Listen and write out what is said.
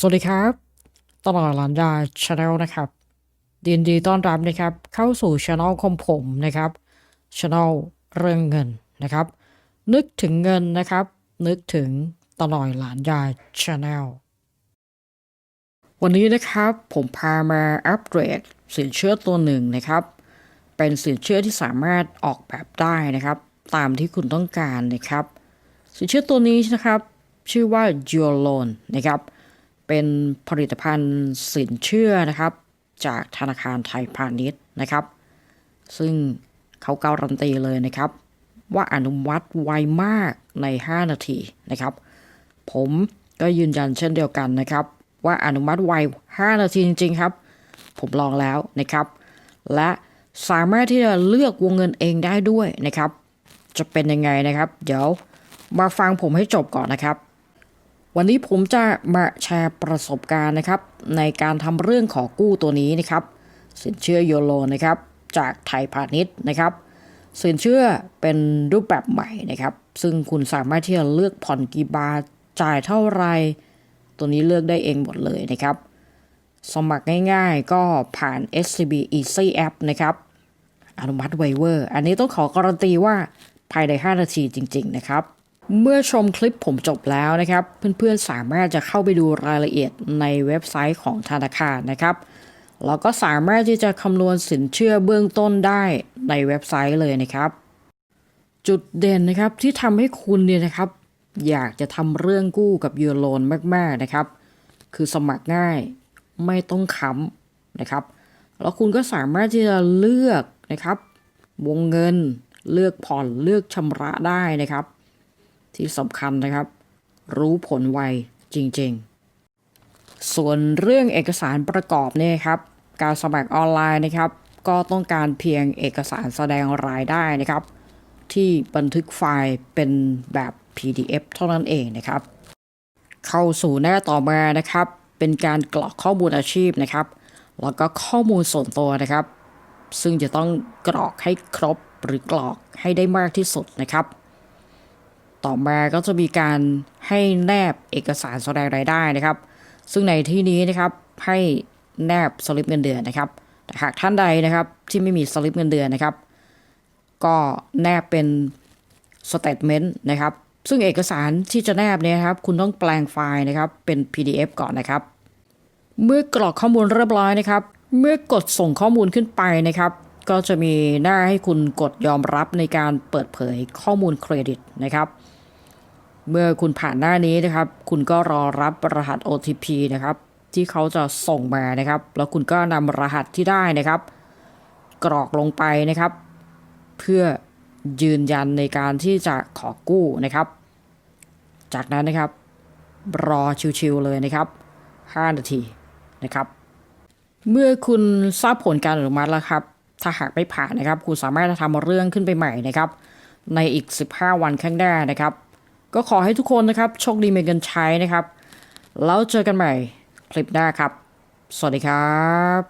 สวัสดีครับ ตลอดหลานยาชาแนลนะครับยินดีต้อนรับนะครับ เข้าสู่ช anel ของผมนะครับช anel เรื่องเงินนะครับ นึกถึงเงินนะครับ นึกถึงตลอดหลานยาชาแนลวันนี้นะครับผมพามาอัปเกรดสินเชื่อตัวหนึ่งนะครับ เป็นสินเชื่อที่สามารถออกแบบได้นะครับ ตามที่คุณต้องการนะครับ สินเชื่อตัวนี้นะครับ ชื่อว่า Your Loan นะครับ เป็นผลิตภัณฑ์สินเชื่อนะครับ จากธนาคารไทยพาณิชย์นะครับ ซึ่งเขาการันตีเลยนะครับ ว่าอนุมัติไวมากใน 5 นาทีนะครับ ผมก็ยืนยันเช่นเดียวกันนะครับ ว่าอนุมัติไว 5 นาทีจริง ๆ ครับ ผมลองแล้วนะครับ และสามารถที่จะเลือกวงเงินเองได้ด้วยนะครับ จะเป็นยังไงนะครับ เดี๋ยวมาฟังผมให้จบก่อนนะครับ วันนี้ผมจะมาแชร์ประสบการณ์นะครับ ในการทำเรื่องขอกู้ตัวนี้นะครับ สินเชื่อโยโลนะครับ จากไทยพาณิชย์นะครับ สินเชื่อเป็นรูปแบบใหม่นะครับ ซึ่งคุณสามารถที่จะเลือกผ่อนกี่บาทจ่ายเท่าไร ตัวนี้เลือกได้เองหมดเลยนะครับ สมัครง่ายๆก็ผ่าน SCB Easy App นะครับอนุมัติไวเวอร์ อันนี้ต้องขอการันตีว่าภายใน 5 นาทีจริง ๆ นะครับ เมื่อชมคลิปผมจบแล้วนะครับ เพื่อนๆสามารถจะเข้าไปดูรายละเอียดในเว็บไซต์ของธนาคารนะครับแล้วก็สามารถที่จะคำนวณสินเชื่อเบื้องต้นได้ในเว็บไซต์เลยนะครับ จุดเด่นนะครับที่ทำให้คุณเนี่ยนะครับ อยากจะทำเรื่องกู้กับยูโรนมากๆนะครับ คือสมัครง่ายไม่ต้องค้ำนะครับ แล้วคุณก็สามารถที่จะเลือกนะครับ วงเงินเลือกผ่อนเลือกชำระได้นะครับ ที่สำคัญนะครับ รู้ผลไวจริง ๆ ส่วนเรื่องเอกสารประกอบเนี่ยครับ การสมัครออนไลน์นะครับ ก็ต้องการเพียงเอกสารแสดงรายได้นะครับ ที่บันทึกไฟล์เป็นแบบ PDF เท่านั้นเองนะครับ เข้าสู่หน้าต่อมานะครับ เป็นการกรอกข้อมูลอาชีพนะครับ แล้วก็ข้อมูลส่วนตัวนะครับ ซึ่งจะต้องกรอกให้ครบหรือกรอกให้ได้มากที่สุดนะครับ ต่อมาก็จะมีการให้แนบเอกสารแสดงรายได้นะครับ ซึ่งในที่นี้นะครับให้แนบสลิปเงินเดือนนะครับแต่หากท่านใดนะครับที่ไม่มีสลิปเงินเดือนนะครับ ก็แนบเป็นสเตทเมนต์นะครับ ซึ่งเอกสารที่จะแนบเนี่ยครับ คุณต้องแปลงไฟล์นะครับเป็น PDF ก่อนนะครับ เมื่อกรอกข้อมูลเรียบร้อยนะครับ เมื่อกดส่งข้อมูลขึ้นไปนะครับ ก็จะมีหน้าให้คุณกดยอมรับในการเปิดเผยข้อมูลเครดิตนะครับ เมื่อคุณผ่านหน้านี้นะครับ คุณก็รอรับรหัส OTP นะครับ ที่เขาจะส่งมานะครับ แล้วคุณก็นำรหัสที่ได้นะครับ กรอกลงไปนะครับ เพื่อยืนยันในการที่จะขอกู้นะครับ จากนั้นนะครับ รอชิวๆเลยนะครับ 5 นาทีนะครับ เมื่อคุณทราบผลการอนุมัติแล้วครับ ถ้าหากไม่ผ่านนะครับ คุณสามารถทำเรื่องขึ้นไปใหม่นะครับ ในอีก 15 วันข้างหน้านะครับ ก็ขอให้ทุกคนนะครับ โชคดีมีเงินใช้นะครับ แล้วเจอกันใหม่คลิปหน้าครับ สวัสดีครับ